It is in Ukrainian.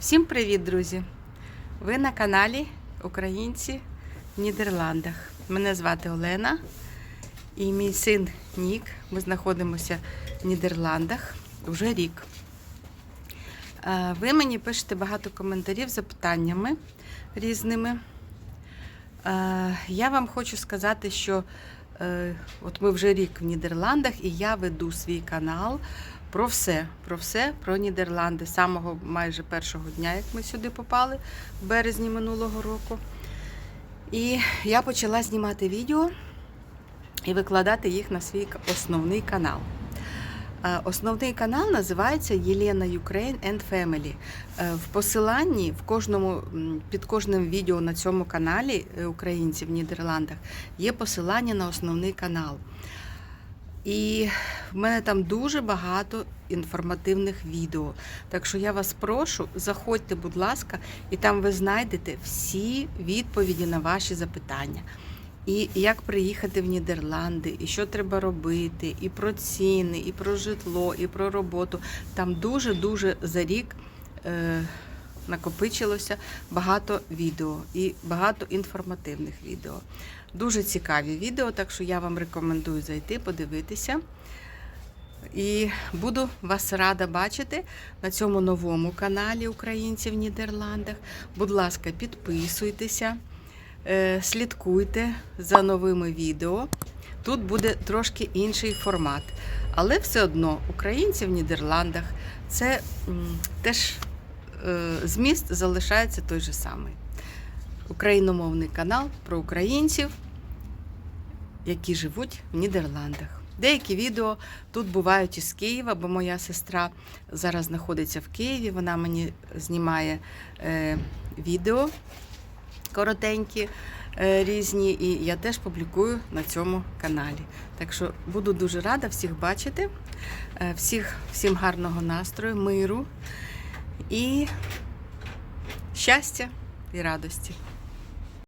Всім привіт, друзі! Ви на каналі Українці в Нідерландах. Мене звати Олена і мій син Нік. Ми знаходимося в Нідерландах вже рік. Ви мені пишете багато коментарів з запитаннями різними. Я вам хочу сказати, що от ми вже рік в Нідерландах, і я веду свій канал про все, про все, про Нідерланди самого майже першого дня, як ми сюди попали в березні минулого року. І я почала знімати відео і викладати їх на свій основний канал. Е, Основний канал називається Єлена Ukraine and Family. В посиланні в кожному під кожним відео на цьому каналі е, українців в Нідерландах є посилання на основний канал. І в мене там дуже багато інформативних відео. Так що я вас прошу, заходьте, будь ласка, і там ви знайдете всі відповіді на ваші запитання. І як приїхати в Нідерланди, і що треба робити, і про ціни, і про житло, і про роботу. Там дуже-дуже за рік е, накопичилося багато відео і багато інформативних відео. Дуже цікаві відео, так що я вам рекомендую зайти, подивитися. І буду вас рада бачити на цьому новому каналі Українців в Нідерландах. Будь ласка, підписуйтеся, слідкуйте за новими відео. Тут буде трошки інший формат. Але все одно українці в Нідерландах це теж е, зміст залишається той же самий. Україномовний канал про українців, які живуть в Нідерландах. Деякі відео тут бувають із Києва, бо моя сестра зараз знаходиться в Києві. Вона мені знімає е, відео коротенькі, е, різні, і я теж публікую на цьому каналі. Так що буду дуже рада всіх бачити, е, всіх, всім гарного настрою, миру і щастя і радості.